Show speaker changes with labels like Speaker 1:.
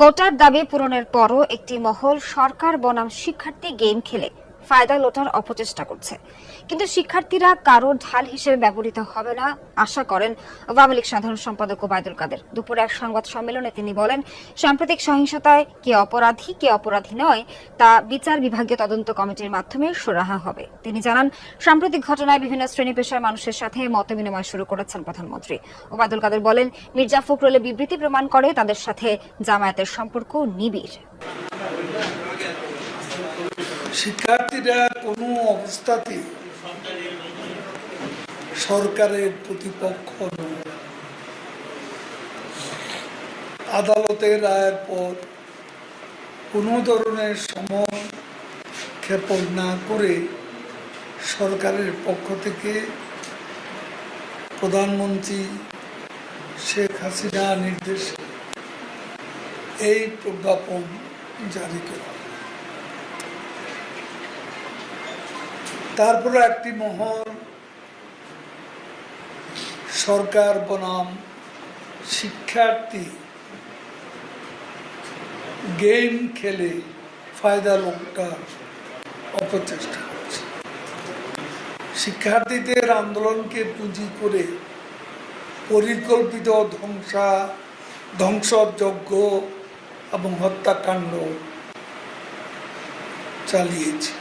Speaker 1: কোটার দাবি পূরণের পরও একটি মহল সরকার বনাম শিক্ষার্থী গেম খেলে। ফায়দা লোটার অপচেষ্টা করছে। কিন্তু শিক্ষার্থীরা কারোর ঢাল হিসেবে ব্যবহৃত হবে না, আশা করেন আওয়ামী লীগ সাধারণ সম্পাদক ওবায়দুল কাদের। দুপুরে এক সংবাদ সম্মেলনে তিনি বলেন, সাম্প্রতিক সহিংসতায় কে অপরাধী কে অপরাধী নয়, তা বিচার বিভাগীয় তদন্ত কমিটির মাধ্যমে সুরাহা হবে। তিনি জানান, সাম্প্রতিক ঘটনায় বিভিন্ন শ্রেণি পেশার মানুষের সাথে মত বিনিময় শুরু করেছেন প্রধানমন্ত্রী। ওবায়দুল কাদের বলেন, মির্জা ফখরুলের বিবৃতি প্রমাণ করে তাদের সাথে জামায়াতের সম্পর্ক নিবিড়।
Speaker 2: শিক্ষার্থীরা কোনো অবস্থাতেই সরকারের প্রতিপক্ষ নয়। আদালতের রায়ের পর কোনো ধরনের সময় ক্ষেপণ না করে সরকারের পক্ষ থেকে প্রধানমন্ত্রী শেখ হাসিনা নির্দেশে এই প্রজ্ঞাপন জারি করা তারপরে একটি মহল, সরকার বনাম, শিক্ষার্থী, গেম খেলে ফায়দা লোকটার অপচেষ্টা করছে। শিক্ষার্থীদের আন্দোলনকে পুঁজি করে পরিকল্পিত ধ্বংসা, ধ্বংসযজ্ঞ এবং হত্যাকাণ্ড চালিয়েছে।